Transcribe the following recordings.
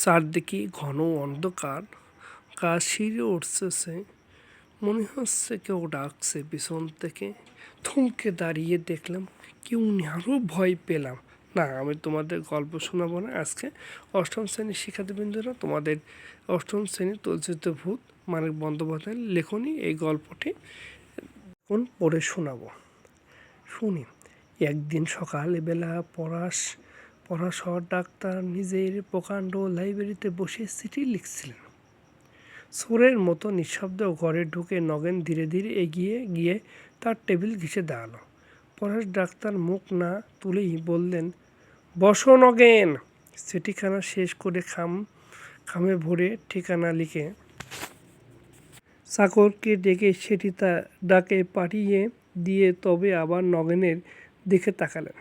চারদিকে ঘন অন্ধকার। গা শিরে উঠতেছে মনে হচ্ছে কেউ ডাকছে পিছন থেকে। থমকে দাঁড়িয়ে দেখলাম, কেউ আরও ভয় পেলাম। না, আমি তোমাদের গল্প শোনাবো না। আজকে অষ্টম শ্রেণির শিক্ষার্থীবৃন্দরা তোমাদের অষ্টম শ্রেণির তুলসিত ভূত, মানিক বন্দ্যোপাধ্যায়ের লেখনী, এই গল্পটি এখন পড়ে শোনাবো। শুনি, একদিন সকালবেলা পড়াশ পড়াশর ডাক্তার নিজের প্রকাণ্ড লাইব্রেরিতে বসে চিঠি লিখছিলেন। সোরের মতো নিঃশব্দ ঘরে ঢুকে নগেন ধীরে ধীরে এগিয়ে গিয়ে তার টেবিল ঘেঁষে দাঁড়াল। পলাশ ডাক্তার মুখ না তুলেই বললেন, বসো নগেন। চিঠিখানা শেষ করে খাম, খামে ভরে ঠিকানা লিখে চাকরকে ডেকে সেটি তা ডাকে পাঠিয়ে দিয়ে তবে আবার নগেনের দিকে তাকালেন।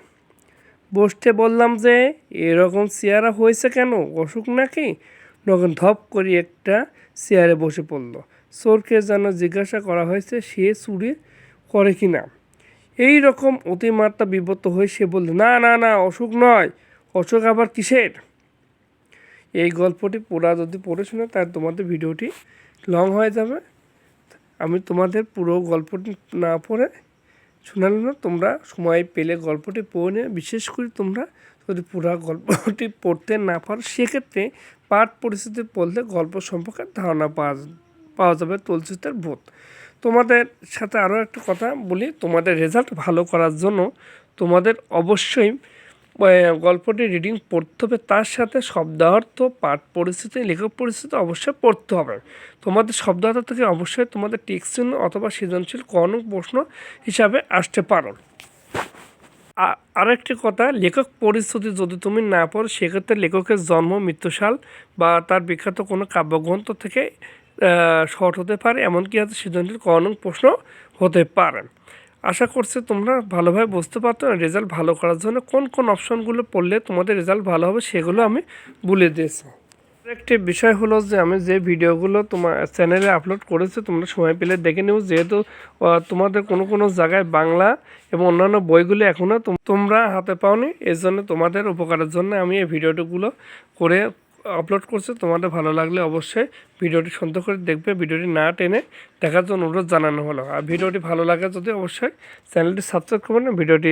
বসতে বললাম যে, এরকম চেয়ারা হয়েছে কেন? অসুখ নাকি? নগেন ধপ করে একটা চেয়ারে বসে পড়ল। চোরকে যেন জিজ্ঞাসা করা হয়েছে, সে চুরি করে কি না? এই রকম অতিমাত্রা বিপত্ত হয়ে সে বলল, না না না, অসুখ নয়। অসুখ আবার কিসের? এই গল্পটি পুরা যদি পড়ে শুনে, তাহলে তোমাদের ভিডিওটি লং হয়ে যাবে। আমি তোমাদের পুরো গল্পটি না পড়ে শোনালাম না, তোমরা সময় পেলে গল্পটি পড়ে বিশেষ করে তোমরা যদি পুরো গল্পটি পড়তে না পারো, সেক্ষেত্রে পাঠ পরিস্থিতি পড়লে গল্প সম্পর্কে ধারণা পাওয়া পাওয়া যাবে তুলসিতের বোধ। তোমাদের সাথে আরও একটা কথা বলি, তোমাদের রেজাল্ট ভালো করার জন্য তোমাদের অবশ্যই গল্পটি রিডিং পড়তে হবে, তার সাথে শব্দার্থ, পাঠ পরিস্থিতি লেখক পরিস্থিতি অবশ্যই পড়তে হবে। তোমাদের শব্দার্থ থেকে অবশ্যই তোমাদের টেক্সট চিহ্ন অথবা সৃজনশীল কোনো প্রশ্ন হিসাবে আসতে পারো। আরেকটি কথা, লেখক পরিস্থিতি যদি তুমি না পড়ো, সেক্ষেত্রে লেখকের জন্ম, মৃত্যুশাল বা তার বিখ্যাত কোনো কাব্যগ্রন্থ থেকে শর্ট হতে পারে, এমনকি হয়তো সৃজনশীল কোনো প্রশ্ন হতে পারে। আশা করছি তোমরা ভালোভাবে বুঝতে পারতো রেজাল্ট ভালো করার জন্য কোন কোন অপশনগুলো পড়লে তোমাদের রেজাল্ট ভালো হবে সেগুলো আমি বলে দিয়েছি। একটি বিষয় হলো যে আমি যে ভিডিওগুলো তোমার চ্যানেলে আপলোড করেছি, তোমরা সময় পেলে দেখে নেব যেহেতু তোমাদের কোনো কোনো জায়গায় বাংলা এবং অন্যান্য বইগুলো এখনও তোমরা হাতে পাওনি এর জন্য তোমাদের উপকারের জন্য আমি এই ভিডিওগুলো করে আপলোড করছে, তোমাদের ভালো লাগলে অবশ্যই ভিডিওটি সুন্দর করে দেখবে, ভিডিওটি না টেনে দেখার জন্য অনুরোধ জানানো হলো। আর ভিডিওটি ভালো লাগে যদি অবশ্যই চ্যানেলটি সাবস্ক্রাইব করবেন, ভিডিওটি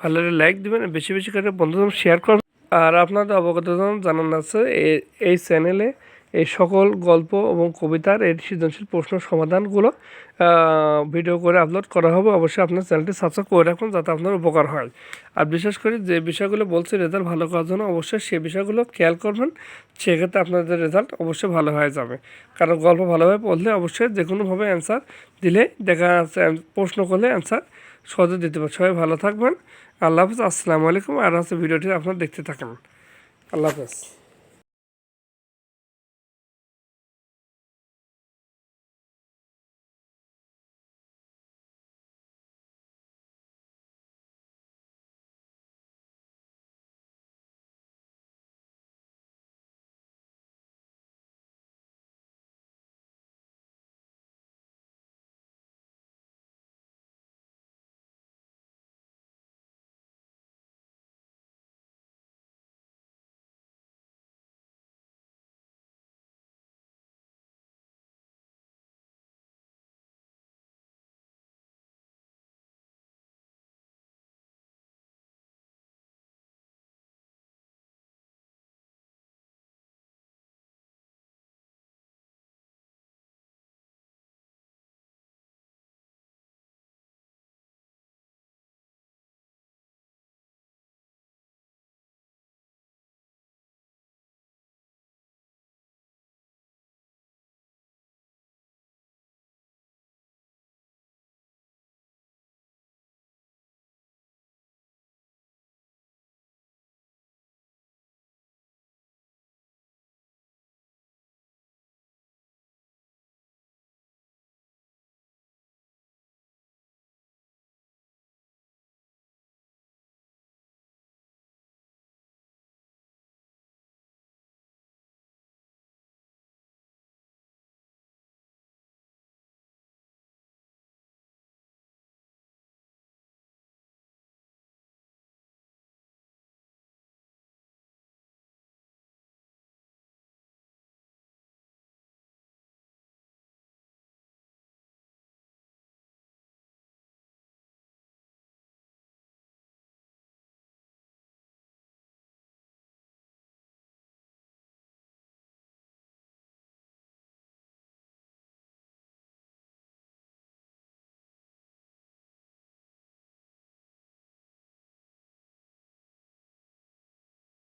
ভালো লাগলে লাইক দেবেন, বেশি বেশি করে বন্ধুদের শেয়ার করবেন। আর আপনাদের অবগত জানানো আছে এই চ্যানেলে এই সকল গল্প এবং কবিতার এর সৃজনশীল প্রশ্ন সমাধানগুলো ভিডিও করে আপলোড করা হবে। অবশ্যই আপনার চ্যানেলটি সাবস্ক্রাইব করে রাখুন যাতে আপনার উপকার হয়। আর বিশেষ করে যে বিষয়গুলো বলছি রেজাল্ট ভালো করার জন্য অবশ্যই সেই বিষয়গুলো খেয়াল করবেন। সেক্ষেত্রে আপনাদের রেজাল্ট অবশ্যই ভালো হয়ে যাবে। কারণ গল্প ভালোভাবে পড়লে অবশ্যই যে কোনোভাবে অ্যান্সার দিলে দেখা যাচ্ছে প্রশ্ন করলে অ্যান্সার সহজে দিতে পারে সবাই ভালো থাকবেন। আল্লাহ হাফিজ। আসসালামু আলাইকুম। আর হচ্ছে ভিডিওটি আপনারা দেখতে থাকেন। আল্লাহ হাফেজ।